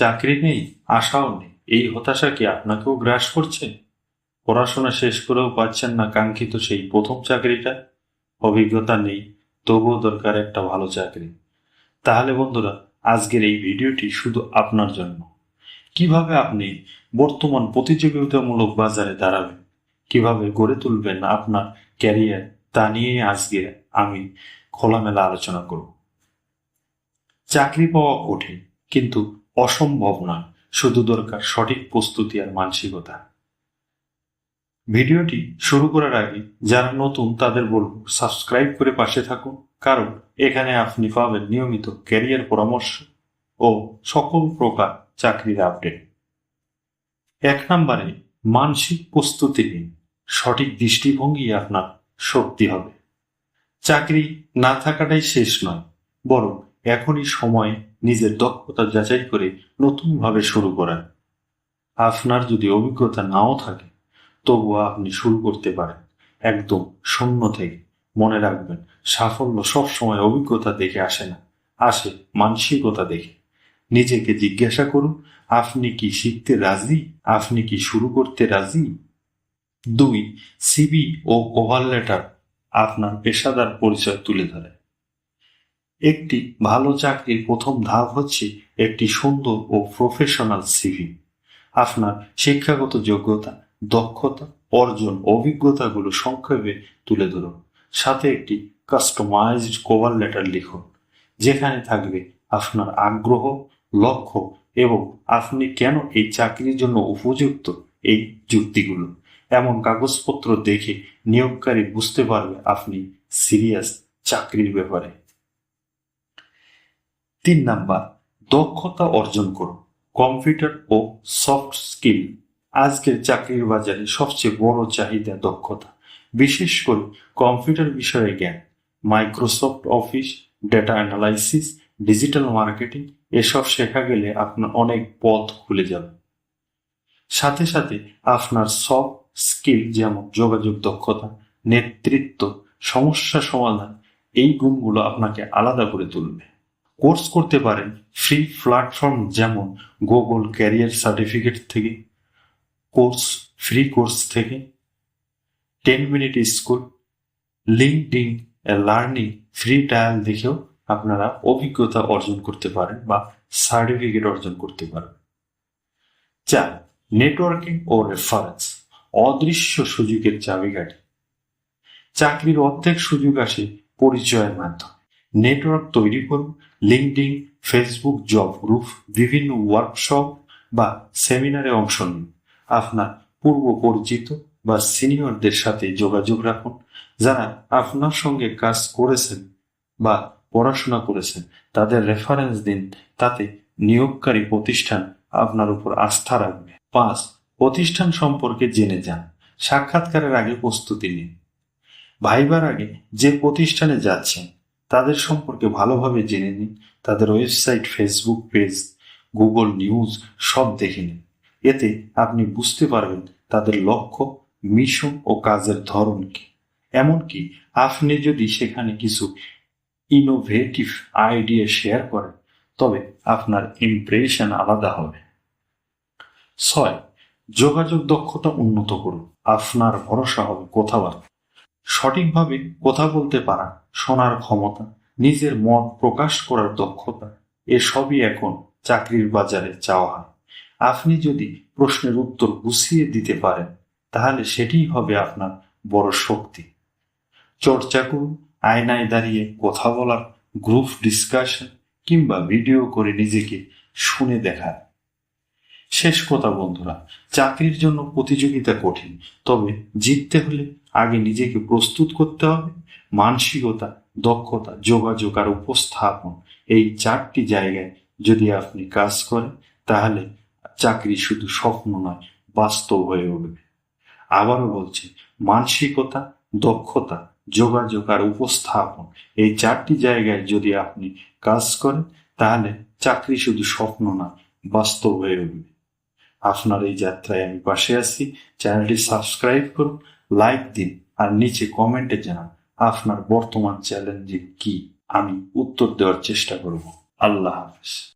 চাকরি নেই, আশাও নেই। এই হতাশা কি আপনাকেও গ্রাস করছে? পড়াশোনা শেষ করেও পাচ্ছেন না কাঙ্ক্ষিত সেই প্রথম চাকরিটা? অভিজ্ঞতা নেই, তবুও দরকার একটা ভালো চাকরি। তাহলে বন্ধুরা, আজকের এই ভিডিওটি শুধু আপনার জন্য। কীভাবে আপনি বর্তমান প্রতিযোগিতামূলক বাজারে দাঁড়াবেন? কীভাবে গড়ে তুলবেন আপনার ক্যারিয়ার? তা নিয়ে আজকে আমি খোলামেলা আলোচনা করব। চাকরি পাওয়া কঠিন, কিন্তু অসম্ভব নয় শুধু দরকার সঠিক প্রস্তুতি আর মানসিকতা। ভিডিওটি শুরু করার আগে যারা নতুন তাদের বলব, সাবস্ক্রাইব করে পাশে থাকুন, কারণ এখানে আপনি পাবেন নিয়মিত ক্যারিয়ার পরামর্শ ও সকল প্রকার চাকরির আপডেট। এক নম্বরে, মানসিক প্রস্তুতি নিন। সঠিক দৃষ্টিভঙ্গি আপনার শক্তি হবে। চাকরি না থাকাটাই শেষ নয়, বরং এখনই সময় নিজের দক্ষতা যাচাই করে নতুনভাবে শুরু করার আপনার যদি অভিজ্ঞতা নাও থাকে, তবুও আপনি শুরু করতে পারেন। একদম শূন্য থেকে। মনে রাখবেন, সাফল্য সবসময় অভিজ্ঞতা দেখে আসে না, আসে মানসিকতা দেখে। নিজেকে জিজ্ঞাসা করুন, আপনি কি শিখতে রাজি? আপনি কি শুরু করতে রাজি? দুই সিবি ও কভার লেটার আপনার পেশাদার পরিচয় তুলে ধরে। একটি ভালো চাকরির প্রথম ধাপ হচ্ছে একটি সুন্দর ও প্রফেশনাল সিভি আপনার শিক্ষাগত যোগ্যতা, দক্ষতা, অর্জন, অভিজ্ঞতাগুলো সংক্ষেপে তুলে ধরুন। সাথে একটি কাস্টমাইজড কভার লেটার লিখুন, যেখানে থাকবে আপনার আগ্রহ, লক্ষ্য এবং আপনি কেন এই চাকরির জন্য উপযুক্ত এই যুক্তিগুলো। এমন কাগজপত্র দেখে নিয়োগকারী বুঝতে পারবে আপনি সিরিয়াস চাকরির ব্যাপারে। তিন নাম্বার, দক্ষতা অর্জন করুন। কম্পিউটার ও সফট স্কিল। আজকের চাকরির বাজারে সবচেয়ে বড় চাহিদা দক্ষতা। বিশেষ করে কম্পিউটার বিষয়ে জ্ঞান। Microsoft office, data analysis, digital marketing, এসব শেখা গেলে আপনার অনেক পথ খুলে যাবে সাথে সাথে আপনার সব স্কিল যেমন যোগাযোগ দক্ষতা, নেতৃত্ব, সমস্যা সমাধান, এই গুণগুলো আপনাকে আলাদা করে তুলবে। কোর্স করতে পারেন। ফ্রি প্ল্যাটফর্ম যেমন গুগল ক্যারিয়ার সার্টিফিকেট থেকে, কোর্স ফ্রি কোর্স থেকে ten minute school LinkedIn learning free trial দেখেও আপনারা অভিজ্ঞতা অর্জন করতে পারেন বা সার্টিফিকেট অর্জন করতে পারেন। চার নেটওয়ার্কিং ও রেফারেন্স অদৃশ্য সুযোগের চাবিকাঠি। চাকরির অর্ধেক সুযোগ আসে পরিচয়ের মাধ্যমে। নেটওয়ার্ক তৈরি করুন লিঙ্কডিং ফেসবুক জব গ্রুপ, বিভিন্ন ওয়ার্কশপ বা সেমিনারে অংশ নিন। আপনার পূর্ব পরিচিত বা সিনিয়রদের সাথে যোগাযোগ রাখুন। যারা আপনার সঙ্গে কাজ করেছেন বা পড়াশোনা করেছেন, তাদের রেফারেন্স দিন। তাতে নিয়োগকারী প্রতিষ্ঠান আপনার উপর আস্থা রাখবে। পাঁচ, প্রতিষ্ঠান সম্পর্কে জেনে যান। সাক্ষাৎকারের আগে প্রস্তুতি নিন। ভাইবার আগে যে প্রতিষ্ঠানে যাচ্ছেন তাদের সম্পর্কে ভালোভাবে জেনে নিন। তাদের website, Facebook page, Google news সব দেখে নিন। এতে আপনি বুঝতে পারবেন তাদের লক্ষ্য, মিশন ও কাজের ধরন কি। এমনকি আপনি যদি সেখানে কিছু ইনোভেটিভ আইডিয়া শেয়ার করেন, তবে আপনার ইমপ্রেশন আলাদা হবে। ছয়, যোগাযোগ দক্ষতা উন্নত করুন। আপনার ভরসা হবে কথাবার্তা। সঠিকভাবে কথা বলতে পারা, শোনার ক্ষমতা, নিজের মত প্রকাশ করার দক্ষতা এসবই এখন চাকরির বাজারে চাওয়া হয়। আপনি যদি প্রশ্নের উত্তর গুছিয়ে দিতে পারেন, তাহলে সেটিই হবে আপনার বড় শক্তি। চর্চা করুন, আয়নায় দাঁড়িয়ে কথা বলার গ্রুপ ডিসকাশন কিংবা ভিডিও করে নিজেকে শুনে দেখার। শেষ কথা বন্ধুরা, চাকরির জন্য প্রতিযোগিতা কঠিন, তবে জিততে হলে আগে নিজেকে প্রস্তুত করতে হবে, মানসিকতা, দক্ষতা, যোগাযোগ আর উপস্থাপন এই চারটি জায়গায় যদি আপনি কাজ করেন, তাহলে চাকরি শুধু স্বপ্ন নয়, বাস্তব হয়ে উঠবে। আবারও বলছি, মানসিকতা, দক্ষতা, যোগাযোগ আর উপস্থাপন এই চারটি জায়গায় যদি আপনি কাজ করেন, তাহলে চাকরি শুধু স্বপ্ন না বাস্তব হয়ে উঠবে। আপনার এই যাত্রায় আমি পাশে আছি। চ্যানেলটি সাবস্ক্রাইব করুন, লাইক দিন, আর নিচে কমেন্টে জানান আপনার বর্তমান চ্যালেঞ্জে কি আমি উত্তর দেওয়ার চেষ্টা করব। আল্লাহ হাফেজ।